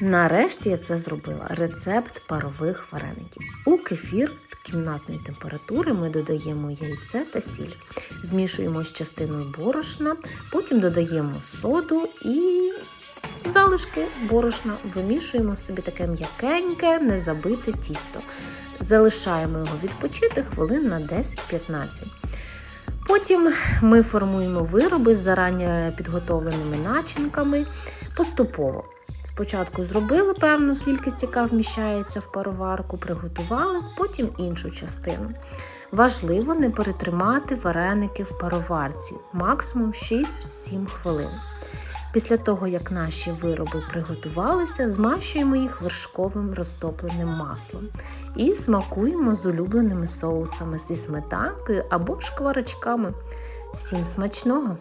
Нарешті я це зробила. Рецепт парових вареників. У кефір кімнатної температури ми додаємо яйце та сіль. Змішуємо з частиною борошна, потім додаємо соду і залишки борошна. Вимішуємо собі таке м'якеньке, незабите тісто. Залишаємо його відпочити хвилин на 10-15. Потім ми формуємо вироби з зарані підготовленими начинками поступово. Спочатку зробили певну кількість, яка вміщається в пароварку, приготували, потім іншу частину. Важливо не перетримати вареники в пароварці максимум 6-7 хвилин. Після того, як наші вироби приготувалися, змащуємо їх вершковим розтопленим маслом і смакуємо з улюбленими соусами зі сметанкою або шкварочками. Всім смачного!